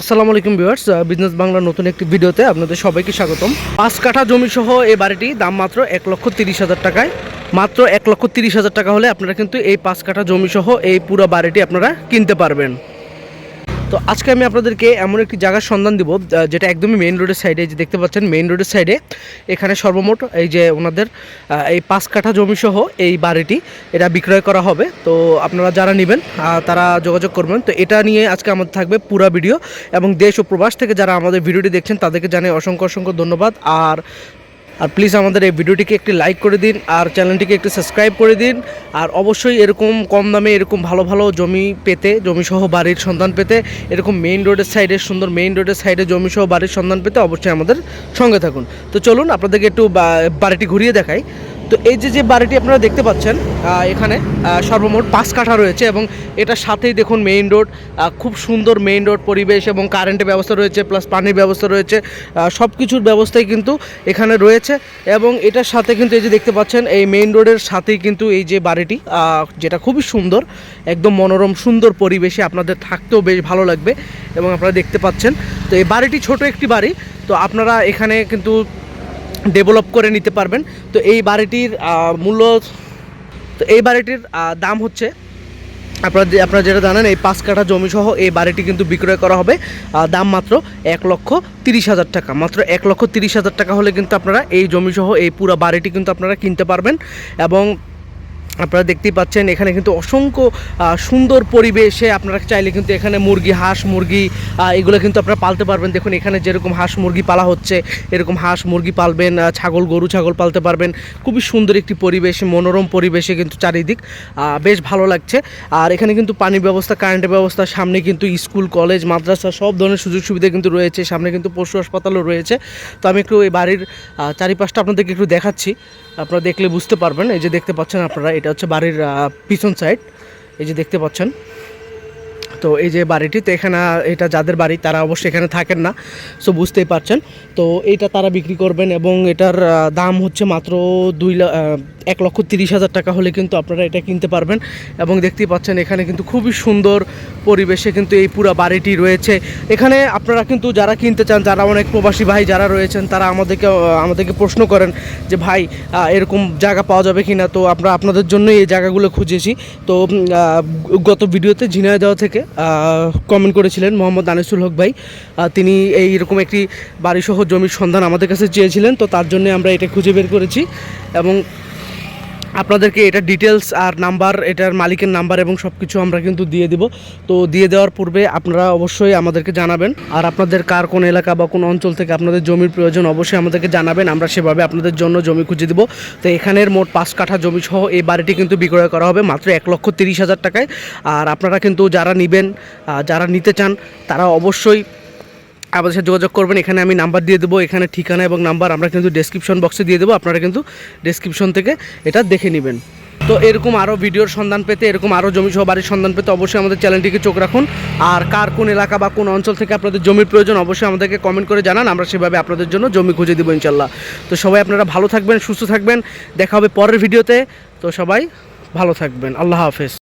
আসসালামু আলাইকুম viewers business বাংলার নতুন একটি ভিডিওতে আপনাদের সবাইকে স্বাগতম। পাঁচ কাঠা জমি সহ এই বাড়িটি দাম মাত্র এক লক্ষ তিরিশ হাজার টাকায়। মাত্র এক লক্ষ তিরিশ হাজার টাকা হলে আপনারা কিন্তু এই পাঁচ কাঠা জমি সহ এই পুরো বাড়িটি আপনারা কিনতে পারবেন। তো আজকে আমি আপনাদেরকে এমন একটি জায়গার সন্ধান দিব যেটা একদমই মেইন রোডের সাইডে যে দেখতে পাচ্ছেন মেইন রোডের সাইডে এখানে সর্বমোট এই যে ওনাদের এই পাঁচ কাঠা জমি সহ এই বাড়িটি, এটা বিক্রয় করা হবে। তো আপনারা যারা নেবেন তারা যোগাযোগ করবেন। তো এটা নিয়ে আজকে আমাদের থাকবে পুরা ভিডিও এবং দেশ ও প্রবাস থেকে যারা আমাদের ভিডিওটি দেখছেন, তাদেরকে জানাই অসংখ্য অসংখ্য ধন্যবাদ। আর আর প্লিজ আমাদের এই ভিডিওটিকে একটি লাইক করে দিন আর চ্যানেলটিকে একটি সাবস্ক্রাইব করে দিন। আর অবশ্যই এরকম কম দামে এরকম ভালো ভালো জমি পেতে, জমিসহ বাড়ির সন্ধান পেতে, এরকম মেইন রোডের সাইডে সুন্দর মেইন রোডের সাইডে জমিসহ বাড়ির সন্ধান পেতে অবশ্যই আমাদের সঙ্গে থাকুন। তো চলুন আপনাদেরকে একটু বাড়িটি ঘুরিয়ে দেখাই। তো এই যে যে বাড়িটি আপনারা দেখতে পাচ্ছেন এখানে সর্বমোট পাঁচ কাঠা রয়েছে এবং এটার সাথেই দেখুন মেইন রোড খুব সুন্দর মেইন রোড পরিবেশ এবং কারেন্টের ব্যবস্থা রয়েছে প্লাস পানির ব্যবস্থা রয়েছে সব কিছুর ব্যবস্থাই কিন্তু এখানে রয়েছে এবং এটার সাথে কিন্তু এই যে দেখতে পাচ্ছেন, এই মেইন রোডের সাথেই কিন্তু এই যে বাড়িটি যেটা খুবই সুন্দর, একদম মনোরম, সুন্দর পরিবেশে আপনাদের থাকতেও বেশ ভালো লাগবে এবং আপনারা দেখতে পাচ্ছেন। তো এই বাড়িটি ছোট একটি বাড়ি, তো আপনারা এখানে কিন্তু ডেভেলপ করে নিতে পারবেন। তো এই বাড়িটির মূল্য, তো এই বাড়িটির দাম হচ্ছে, আপনারা আপনারা যেটা জানেন, এই পাঁচ কাঠা জমিসহ এই বাড়িটি কিন্তু বিক্রয় করা হবে দাম মাত্র এক লক্ষ তিরিশ হাজার টাকা। মাত্র এক লক্ষ তিরিশ হাজার টাকা হলে কিন্তু আপনারা এই জমিসহ এই পুরো বাড়িটি কিন্তু আপনারা কিনতে পারবেন এবং আপনারা দেখতেই পাচ্ছেন, এখানে কিন্তু অসংখ্য সুন্দর পরিবেশে আপনারা চাইলে কিন্তু এখানে মুরগি, হাঁস, মুরগি এগুলো কিন্তু আপনারা পালতে পারবেন। দেখুন, এখানে যেরকম হাঁস, মুরগি পালা হচ্ছে, এরকম হাঁস, মুরগি পালবেন ছাগল, গরু, ছাগল পালতে পারবেন। খুবই সুন্দর একটি পরিবেশ, মনোরম পরিবেশে কিন্তু চারিদিক বেশ ভালো লাগছে। আর এখানে কিন্তু পানির ব্যবস্থা, কারেন্টের ব্যবস্থা, সামনে কিন্তু স্কুল, কলেজ, মাদ্রাসা, সব ধরনের সুযোগ সুবিধা কিন্তু রয়েছে। সামনে কিন্তু পশু হাসপাতালও রয়েছে। তো আমি একটু এই বাড়ির চারিপাশটা আপনাদেরকে একটু দেখাচ্ছি। আপনারা দেখলে বুঝতে পারবেন। এই যে দেখতে পাচ্ছেন আপনারা, এটা হচ্ছে বাড়ির পিছন সাইড এই যে দেখতে পাচ্ছেন। তো এই যে বাড়িটিতে এখানে, এটা যাদের বাড়ি তারা অবশ্যই এখানে থাকেন না। সো বুঝতেই পারছেন। তো এটা তারা বিক্রি করবেন এবং এটার দাম হচ্ছে মাত্র দুই এক লক্ষ তিরিশ হাজার টাকা হলে কিন্তু আপনারা এটা কিনতে পারবেন। এবং দেখতেই পাচ্ছেন এখানে কিন্তু খুবই সুন্দর পরিবেশে কিন্তু এই পুরো বাড়িটি রয়েছে। এখানে আপনারা কিন্তু যারা কিনতে চান, যারা অনেক প্রবাসী ভাই যারা রয়েছেন, তারা আমাদেরকে আমাদেরকে প্রশ্ন করেন যে, ভাই এরকম জায়গা পাওয়া যাবে কি না তো আমরা আপনাদের জন্যই এই জায়গাগুলো খুঁজেছি। তো গত ভিডিওতে ঝিনাইদহ থেকে কমেন্ট করেছিলেন মোহাম্মদ আনিসুল হক ভাই। তিনি এই রকম একটি বাড়িসহ জমির সন্ধান আমাদের কাছে চেয়েছিলেন, তো তার জন্য আমরা এটা খুঁজে বের করেছি। এবং আপনাদেরকে এটা ডিটেলস আর নাম্বার এটার মালিকের নাম্বার এবং সব কিছু আমরা কিন্তু দিয়ে দিব। তো দিয়ে দেওয়ার পূর্বে আপনারা অবশ্যই আমাদেরকে জানাবেন। আর আপনাদের কার কোন এলাকা বা কোন অঞ্চল থেকে আপনাদের জমির প্রয়োজন অবশ্যই আমাদেরকে জানাবেন। আমরা সেভাবে আপনাদের জন্য জমি খুঁজে দিব। তো এখানের মোট পাঁচ কাঠা জমি সহ এই বাড়িটি কিন্তু বিক্রয় করা হবে মাত্র এক লক্ষ তিরিশ হাজার টাকায়। আর আপনারা কিন্তু যারা নেবেন যারা নিতে চান, তারা অবশ্যই আমাদের সাথে যোগাযোগ করবেন। এখানে আমি নাম্বার দিয়ে দেবো, এখানে ঠিকানা এবং নাম্বার। আমরা কিন্তু ডেসক্রিপশন বক্সে দিয়ে দেবো, আপনারা কিন্তু ডেসক্রিপশন থেকে এটা দেখে নেবেন। তো এরকম আরও ভিডিওর সন্ধান পেতে, এরকম আরও জমি সহ বাড়ির সন্ধান পেতে অবশ্যই আমাদের চ্যানেলটিকে চোখ রাখুন। আর কার কোন এলাকা বা কোন অঞ্চল থেকে আপনাদের জমির প্রয়োজন অবশ্যই আমাদেরকে কমেন্ট করে জানান, আমরা সেভাবে আপনাদের জন্য জমি খুঁজে দেবো ইনশাল্লাহ তো সবাই আপনারা ভালো থাকবেন, সুস্থ থাকবেন। দেখা হবে পরের ভিডিওতে। তো সবাই ভালো থাকবেন। আল্লাহ হাফেজ।